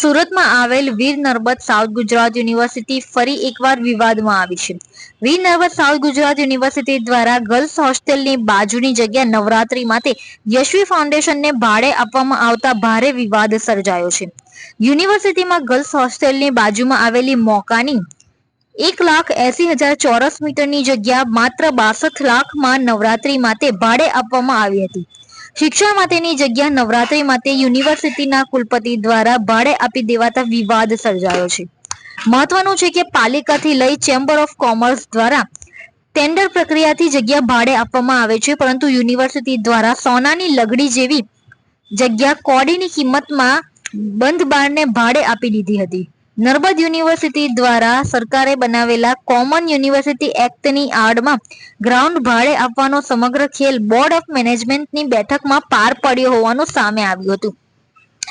સુરતમાં આવેલ Veer Narmad south Gujarat university ફરી એકવાર વિવાદમાં આવી છે. વીર નર્મદ સાઉથ ગુજરાત યુનિવર્સિટી દ્વારા ગર્લ્સ હોસ્ટેલની બાજુની જગ્યા નવરાત્રી માટે યશવી ફાઉન્ડેશનને ભાડે આપવામાં આવતા ભારે વિવાદ સર્જાયો છે. યુનિવર્સિટીમાં ગર્લ્સ હોસ્ટેલની બાજુમાં આવેલી મોકાની એક લાખ એસી હજાર ચોરસ મીટરની જગ્યા માત્ર બાસઠ લાખમાં નવરાત્રી માટે ભાડે આપવામાં આવી હતી. શિક્ષણ માટેની જગ્યા નવરાત્રી માટે યુનિવર્સિટીના કુલપતિ દ્વારા ભાડે આપી દેવાતા વિવાદ સર્જાયો છે. મહત્વનું છે કે પાલિકાથી લઈ ચેમ્બર ઓફ કોમર્સ દ્વારા ટેન્ડર પ્રક્રિયાથી જગ્યા ભાડે આપવામાં આવે છે, પરંતુ યુનિવર્સિટી દ્વારા સોનાની લગડી જેવી જગ્યા કોડીની કિંમતમાં બંધ બારને ભાડે આપી દીધી હતી. નર્મદ યુનિવર્સિટી દ્વારા સરકારે બનાવેલા કોમન યુનિવર્સિટી એક્ટની આડમાં ગ્રાઉન્ડ ભાડે આપવાનો સમગ્ર ખેલ બોર્ડ ઓફ મેનેજમેન્ટની બેઠકમાં પાર પડ્યો હોવાનું સામે આવ્યું હતું.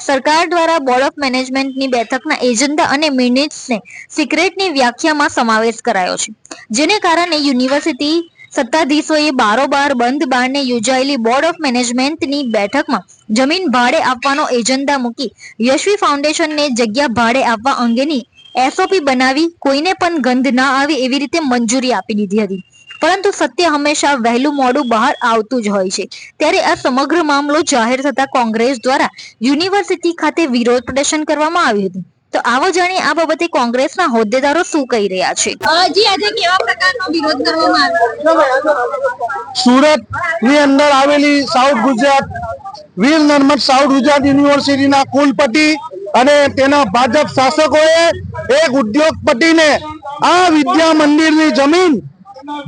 સરકાર દ્વારા બોર્ડ ઓફ મેનેજમેન્ટની બેઠકના એજન્ડા અને મિનિટ્સને સિક્રેટની વ્યાખ્યામાં સમાવેશ કરાયો છે. જેને કારણે યુનિવર્સિટી સત્તાધીશોએ બારોબાર બંધ બારને યોજાયેલી બોર્ડ ઓફ મેનેજમેન્ટની બેઠકમાં જમીન ભાડે આપવાનો એજન્ડા મૂકી યશવી ફાઉન્ડેશનને જગ્યા ભાડે આપવા અંગેની એસઓપી બનાવી કોઈને પણ ગંધ ના આવે એવી રીતે મંજૂરી આપી દીધી હતી. પરંતુ સત્ય હંમેશા વહેલું મોડું બહાર આવતું જ હોય છે. ત્યારે આ સમગ્ર મામલો જાહેર થતા કોંગ્રેસ દ્વારા યુનિવર્સિટી ખાતે વિરોધ પ્રદર્શન કરવામાં આવ્યું હતું. તો આવો જાણીએ આ બાબતે કોંગ્રેસના હોદ્દેદારો શું કહી રહ્યા છે. જી આજે કેવા પ્રકારનો વિરોધ કરવામાં આવ્યો? સુરતની અંદર આવેલી સાઉથ ગુજરાત વીર નર્મદ સાઉથ ગુજરાત યુનિવર્સિટીના કુલપતિ અને તેના ભાજપ શાસકોએ એક ઉદ્યોગપતિને આ વિદ્યા મંદિરની જમીન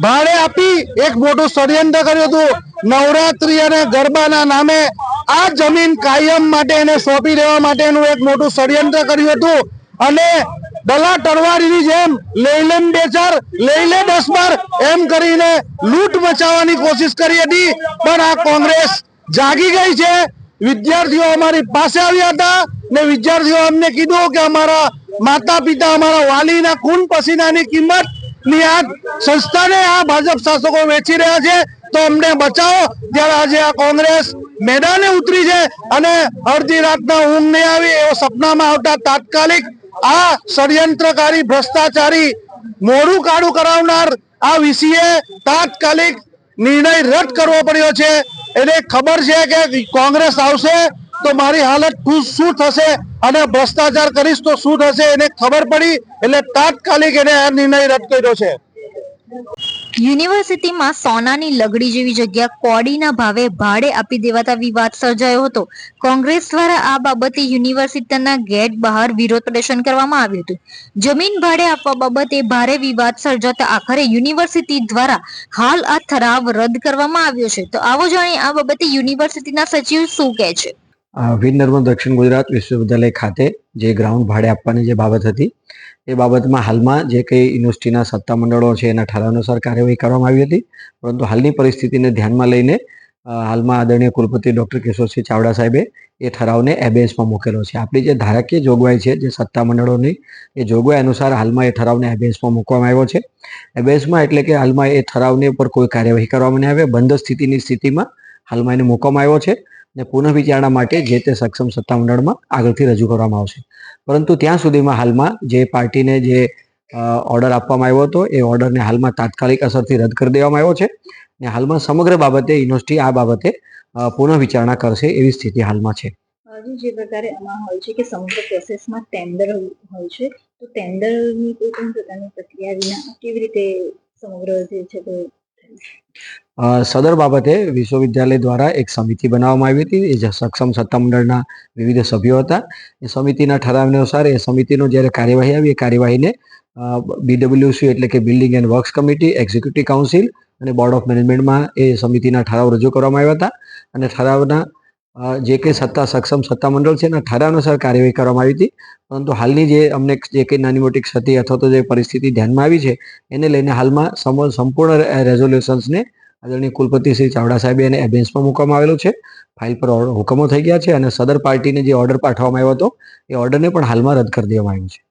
ભાડે આપી એક મોટું ષડયંત્ર કર્યું હતું. નવરાત્રી અને ગરબાના નામે આ જમીન કાયમ માટે એને સોંપી દેવા માટેનું એક મોટું ષડયંત્ર કર્યું હતું. અને દલા તરવારીની જેમ લઈ લે બે ચાર, લઈ લે દસ બાર, એમ કરીને લૂંટ મચાવવાની કોશિશ કરી હતી. પણ આ કોંગ્રેસ જાગી ગઈ છે. વિદ્યાર્થીઓ અમારી પાસે આવ્યા હતા ને વિદ્યાર્થીઓ અમને કીધું કે અમારા માતા પિતા અમારા વાલીના ખૂન પસીનાની કિંમતની આ સંસ્થાને આ ભાજપ શાસકો વેચી રહ્યા છે. તો અમને બચાવો. ત્યારે આજે આ કોંગ્રેસ મેદાને ઉતરી છે અને અડધી રાતના ઊંઘ નહીં આવી એવો સપનામાં આવતા તાત્કાલિક આ ષડયંત્રકારી ભ્રષ્ટાચારી મોડું કાળું કરાવનાર આ વિસીએ તાત્કાલિક નિર્ણય રદ કરવો પડ્યો છે. એને ખબર છે કે કોંગ્રેસ આવશે તો મારી હાલત શું- થશે અને ભ્રષ્ટાચાર કરીશ તો શું થશે એને ખબર પડી એટલે તાત્કાલિક એને આ નિર્ણય રદ કર્યો છે. યુનિવર્સિટીમાં સોનાની લગડી જેવી જગ્યા કોડીના ભાવે ભાડે આપી દેવાતા વિવાદ સર્જાયો હતો. કોંગ્રેસ દ્વારા આ બાબતે યુનિવર્સિટીના ગેટ બહાર વિરોધ પ્રદર્શન કરવામાં આવ્યું હતું. જમીન ભાડે આપવા બાબતે ભારે વિવાદ સર્જાતા આખરે યુનિવર્સિટી દ્વારા હાલ આ ઠરાવ રદ કરવામાં આવ્યો છે. તો આવો જાણીએ આ બાબતે યુનિવર્સિટીના સચિવ શું કહે છે? અ, વીર નર્મદ દક્ષિણ ગુજરાત વિશ્વવિદ્યાલય ખાતે જે ગ્રાઉન્ડ ભાડે આપવાની જે બાબત હતી એ બાબતમાં હાલમાં જે કંઈ યુનિવર્સિટીના સત્તામંડળો છે એના ઠરાવ અનુસાર કાર્યવાહી કરવામાં આવી હતી. પરંતુ હાલની પરિસ્થિતિને ધ્યાનમાં લઈને હાલમાં આદરણીય કુલપતિ ડૉક્ટર કિશોરસિંહ ચાવડા સાહેબે એ ઠરાવને એબેન્સમાં મૂકેલો છે. આપણી જે ધારાકીય જોગવાઈ છે જે સત્તામંડળોની એ જોગવાઈ અનુસાર હાલમાં એ ઠરાવને એબેન્સમાં મૂકવામાં આવ્યો છે. એબેન્સમાં એટલે કે હાલમાં એ ઠરાવને ઉપર કોઈ કાર્યવાહી કરવામાં નહીં આવે. બંધ સ્થિતિની સ્થિતિમાં હાલમાં એને મૂકવામાં આવ્યો છે. ને પુનઃ વિચારણા માટે જે તે સક્ષમ સત્તામંડળમાં આગળથી રજૂ કરવામાં આવશે. પરંતુ ત્યાં સુધીમાં હાલમાં જે પાર્ટીને જે ઓર્ડર આપવામાં આવ્યો હતો, એ ઓર્ડરને હાલમાં તાત્કાલિક અસરથી રદ કરી દેવામાં આવ્યો છે ને હાલમાં સમગ્ર બાબતે યુનિવર્સિટી આ બાબતે પુનઃવિચારણા પુનઃ વિચારણા કરશે એવી સ્થિતિ હાલમાં છે. હજુ જે પ્રકારે આમાં હોય છે કે સમગ્ર પ્રોસેસમાં ટેન્ડર હોય છે, તો ટેન્ડરની કોઈ પણ પ્રકારની પ્રક્રિયા વિના કેવી રીતે સમગ્ર જે છે તે સદર બાબતે વિશ્વવિદ્યાલય દ્વારા એક સમિતિ બનાવવામાં આવી હતી. એ જે સક્ષમ સત્તામંડળના વિવિધ સભ્યો હતા. એ સમિતિના ઠરાવ અનુસાર એ સમિતિનો જ્યારે કાર્યવાહી આવી, એ કાર્યવાહીને બીડબ્લ્યુસી એટલે કે building and works committee executive council અને બોર્ડ ઓફ મેનેજમેન્ટમાં એ સમિતિના ઠરાવ રજૂ કરવામાં આવ્યા હતા. અને ઠરાવના જે કંઈ સત્તા, સક્ષમ સત્તામંડળ છે, એના ઠરાવ અનુસાર કાર્યવાહી કરવામાં આવી હતી. પરંતુ હાલની જે અમને જે કંઈ નાની મોટી ક્ષતિ અથવા તો જે પરિસ્થિતિ ધ્યાનમાં આવી છે, એને લઈને હાલમાં સંપૂર્ણ રેઝોલ્યુશન્સને આદરણીય કુલપતિ શ્રી ચાવડા સાહેબે એને એબેન્સમાં મૂકવામાં આવેલો છે. ફાઇલ પર હુકમો થઈ ગયા છે અને સદર પાર્ટીને જે ઓર્ડર પાઠવવામાં આવ્યો હતો, એ ઓર્ડરને પણ હાલમાં રદ કરી દેવામાં આવ્યો છે.